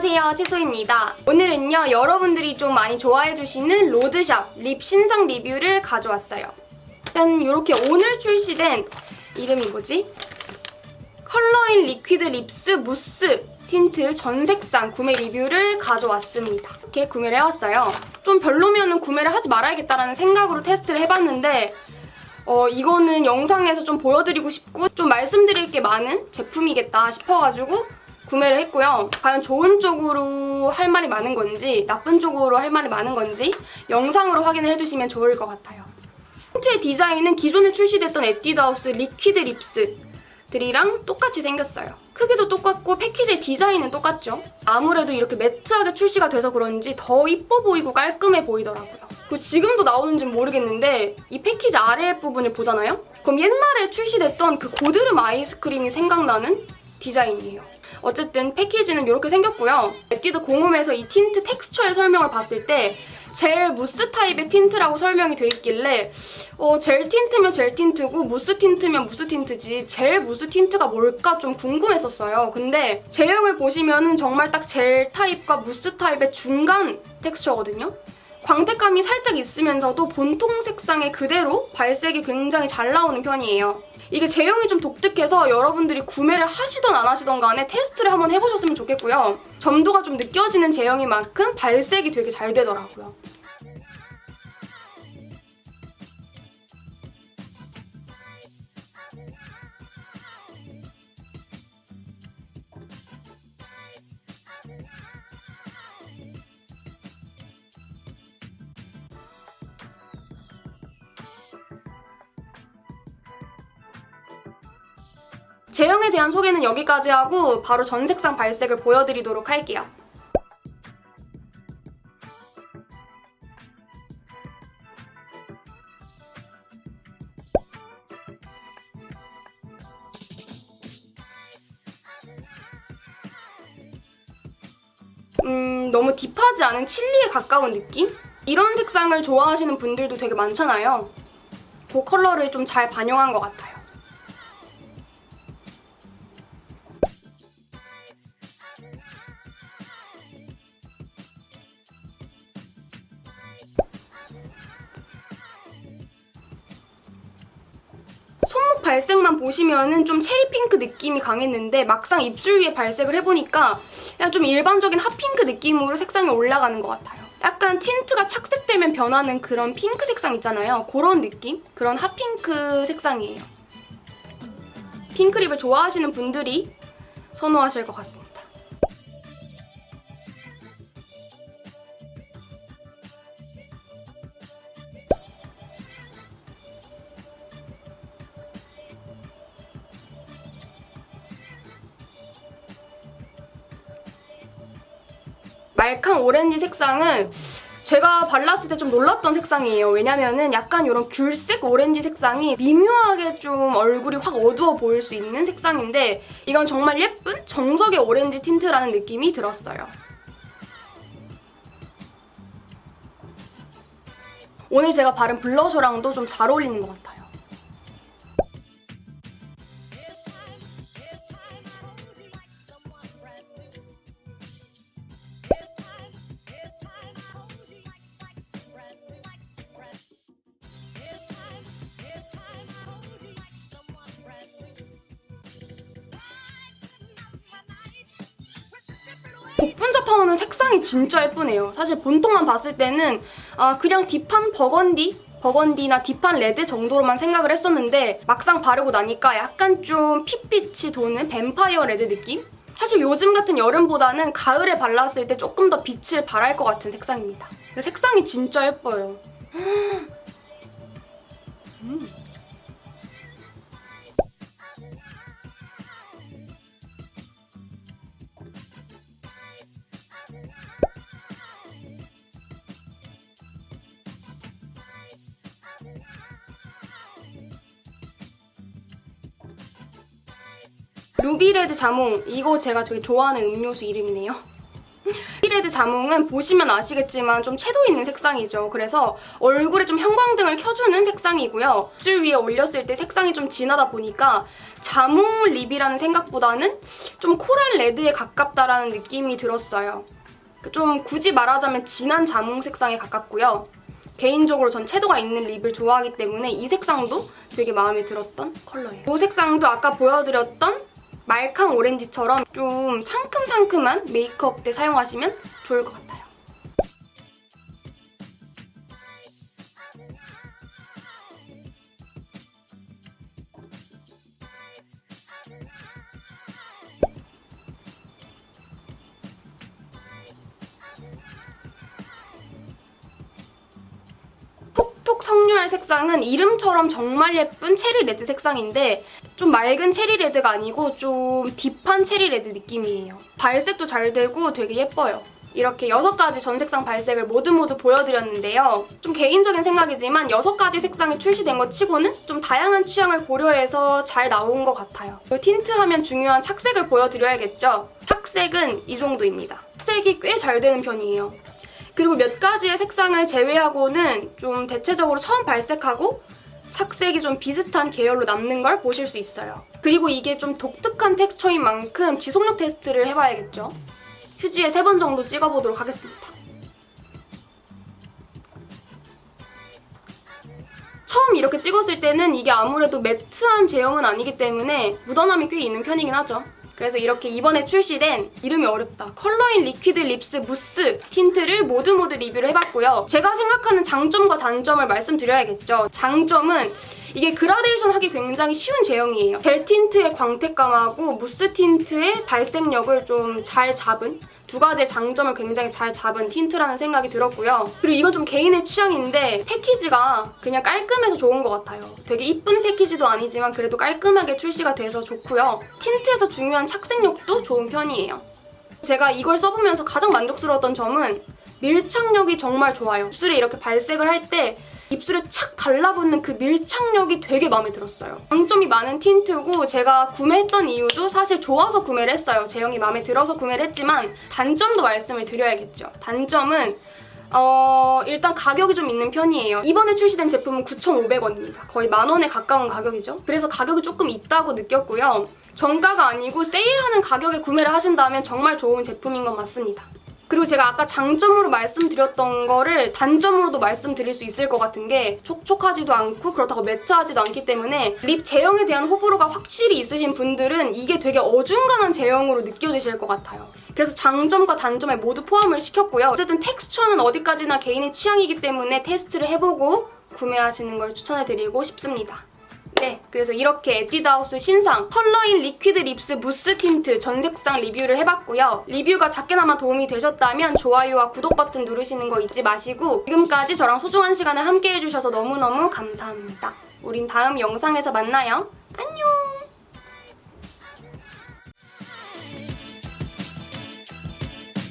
안녕하세요. 채소입니다. 오늘은요 여러분들이 좀 많이 좋아해주시는 로드샵 립 신상 리뷰를 가져왔어요. 짠 이렇게 오늘 출시된 이름이 뭐지? 컬러인 리퀴드 립스 무스 틴트 전 색상 구매 리뷰를 가져왔습니다. 이렇게 구매를 해왔어요. 좀 별로면은 구매를 하지 말아야겠다라는 생각으로 테스트를 해봤는데 어, 이거는 영상에서 좀 보여드리고 싶고 좀 말씀드릴 게 많은 제품이겠다 싶어가지고 구매를 했고요. 과연 좋은 쪽으로 할 말이 많은 건지 나쁜 쪽으로 할 말이 많은 건지 영상으로 확인을 해주시면 좋을 것 같아요. 틴트의 디자인은 기존에 출시됐던 에뛰드하우스 리퀴드 립스들이랑 똑같이 생겼어요. 크기도 똑같고 패키지의 디자인은 똑같죠. 아무래도 이렇게 매트하게 출시가 돼서 그런지 더 이뻐 보이고 깔끔해 보이더라고요. 그리고 지금도 나오는지는 모르겠는데 이 패키지 아래 부분을 보잖아요? 그럼 옛날에 출시됐던 그 고드름 아이스크림이 생각나는 디자인이에요. 어쨌든 패키지는 이렇게 생겼고요. 에뛰드 공홈에서 이 틴트 텍스처의 설명을 봤을 때 젤 무스 타입의 틴트라고 설명이 돼 있길래 어, 젤 틴트면 젤 틴트고 무스 틴트면 무스 틴트지 젤 무스 틴트가 뭘까 좀 궁금했었어요. 근데 제형을 보시면은 정말 딱 젤 타입과 무스 타입의 중간 텍스처거든요. 광택감이 살짝 있으면서도 본통 색상의 그대로 발색이 굉장히 잘 나오는 편이에요. 이게 제형이 좀 독특해서 여러분들이 구매를 하시던 안 하시던 간에 테스트를 한번 해보셨으면 좋겠고요. 점도가 좀 느껴지는 제형인 만큼 발색이 되게 잘 되더라고요. 제형에 대한 소개는 여기까지 하고 바로 전 색상 발색을 보여드리도록 할게요. 음, 너무 딥하지 않은 칠리에 가까운 느낌? 이런 색상을 좋아하시는 분들도 되게 많잖아요. 그 컬러를 좀 잘 반영한 것 같아요. 발색만 보시면은 좀 체리 핑크 느낌이 강했는데 막상 입술 위에 발색을 해보니까 그냥 좀 일반적인 핫핑크 느낌으로 색상이 올라가는 것 같아요. 약간 틴트가 착색되면 변하는 그런 핑크 색상 있잖아요. 그런 느낌? 그런 핫핑크 색상이에요. 핑크립을 좋아하시는 분들이 선호하실 것 같습니다. 말캉 오렌지 색상은 제가 발랐을 때 좀 놀랐던 색상이에요. 왜냐면은 약간 이런 귤색 오렌지 색상이 미묘하게 좀 얼굴이 확 어두워 보일 수 있는 색상인데 이건 정말 예쁜 정석의 오렌지 틴트라는 느낌이 들었어요. 오늘 제가 바른 블러셔랑도 좀 잘 어울리는 것 같아요. 복분자 파우는 색상이 진짜 예쁘네요. 사실 본통만 봤을 때는 아, 그냥 딥한 버건디? 버건디나 딥한 레드 정도로만 생각을 했었는데 막상 바르고 나니까 약간 좀 핏빛이 도는 뱀파이어 레드 느낌? 사실 요즘 같은 여름보다는 가을에 발랐을 때 조금 더 빛을 발할 것 같은 색상입니다. 색상이 진짜 예뻐요. 음. 루비레드 자몽 이거 제가 되게 좋아하는 음료수 이름이네요. 피레드 자몽은 보시면 아시겠지만 좀 채도 있는 색상이죠. 그래서 얼굴에 좀 형광등을 켜주는 색상이고요. 입술 위에 올렸을 때 색상이 좀 진하다 보니까 자몽 립이라는 생각보다는 좀 코랄 레드에 가깝다라는 느낌이 들었어요. 좀 굳이 말하자면 진한 자몽 색상에 가깝고요. 개인적으로 전 채도가 있는 립을 좋아하기 때문에 이 색상도 되게 마음에 들었던 컬러예요. 이 색상도 아까 보여드렸던 말캉 오렌지처럼 좀 상큼상큼한 메이크업 때 사용하시면 좋을 것 같아요. 석류할 색상은 이름처럼 정말 예쁜 체리 레드 색상인데 좀 맑은 체리 레드가 아니고 좀 딥한 체리 레드 느낌이에요. 발색도 잘 되고 되게 예뻐요. 이렇게 여섯 가지 전 색상 발색을 모두 모두 보여드렸는데요. 좀 개인적인 생각이지만 여섯 가지 색상이 출시된 것 치고는 좀 다양한 취향을 고려해서 잘 나온 것 같아요. 틴트 하면 중요한 착색을 보여드려야겠죠. 착색은 이 정도입니다. 착색이 꽤 잘 되는 편이에요. 그리고 몇 가지의 색상을 제외하고는 좀 대체적으로 처음 발색하고 착색이 좀 비슷한 계열로 남는 걸 보실 수 있어요. 그리고 이게 좀 독특한 텍스처인 만큼 지속력 테스트를 해봐야겠죠. 휴지에 세 번 정도 찍어보도록 하겠습니다. 처음 이렇게 찍었을 때는 이게 아무래도 매트한 제형은 아니기 때문에 묻어남이 꽤 있는 편이긴 하죠. 그래서 이렇게 이번에 출시된 이름이 어렵다. 컬러인 리퀴드 립스 무스 틴트를 모두 모두 리뷰를 해봤고요. 제가 생각하는 장점과 단점을 말씀드려야겠죠. 장점은 이게 그라데이션 하기 굉장히 쉬운 제형이에요. 젤 틴트의 광택감하고 무스 틴트의 발색력을 좀 잘 잡은 두 가지의 장점을 굉장히 잘 잡은 틴트라는 생각이 들었고요. 그리고 이건 좀 개인의 취향인데 패키지가 그냥 깔끔해서 좋은 것 같아요. 되게 이쁜 패키지도 아니지만 그래도 깔끔하게 출시가 돼서 좋고요. 틴트에서 중요한 착색력도 좋은 편이에요. 제가 이걸 써보면서 가장 만족스러웠던 점은 밀착력이 정말 좋아요. 입술에 이렇게 발색을 할때 입술에 착 달라붙는 그 밀착력이 되게 마음에 들었어요. 장점이 많은 틴트고 제가 구매했던 이유도 사실 좋아서 구매를 했어요. 제형이 마음에 들어서 구매를 했지만 단점도 말씀을 드려야겠죠. 단점은 어, 일단 가격이 좀 있는 편이에요. 이번에 출시된 제품은 9,500원입니다. 거의 만 원에 가까운 가격이죠. 그래서 가격이 조금 있다고 느꼈고요. 정가가 아니고 세일하는 가격에 구매를 하신다면 정말 좋은 제품인 건 맞습니다. 그리고 제가 아까 장점으로 말씀드렸던 거를 단점으로도 말씀드릴 수 있을 것 같은 게 촉촉하지도 않고 그렇다고 매트하지도 않기 때문에 립 제형에 대한 호불호가 확실히 있으신 분들은 이게 되게 어중간한 제형으로 느껴지실 것 같아요. 그래서 장점과 단점을 모두 포함을 시켰고요. 어쨌든 텍스처는 어디까지나 개인의 취향이기 때문에 테스트를 해보고 구매하시는 걸 추천해드리고 싶습니다. 네, 그래서 이렇게 에뛰드하우스 신상 컬러인 리퀴드 립스 무스 틴트 전 색상 리뷰를 해봤고요. 리뷰가 작게나마 도움이 되셨다면 좋아요와 구독 버튼 누르시는 거 잊지 마시고 지금까지 저랑 소중한 시간을 함께 해주셔서 너무너무 감사합니다. 우린 다음 영상에서 만나요. 안녕!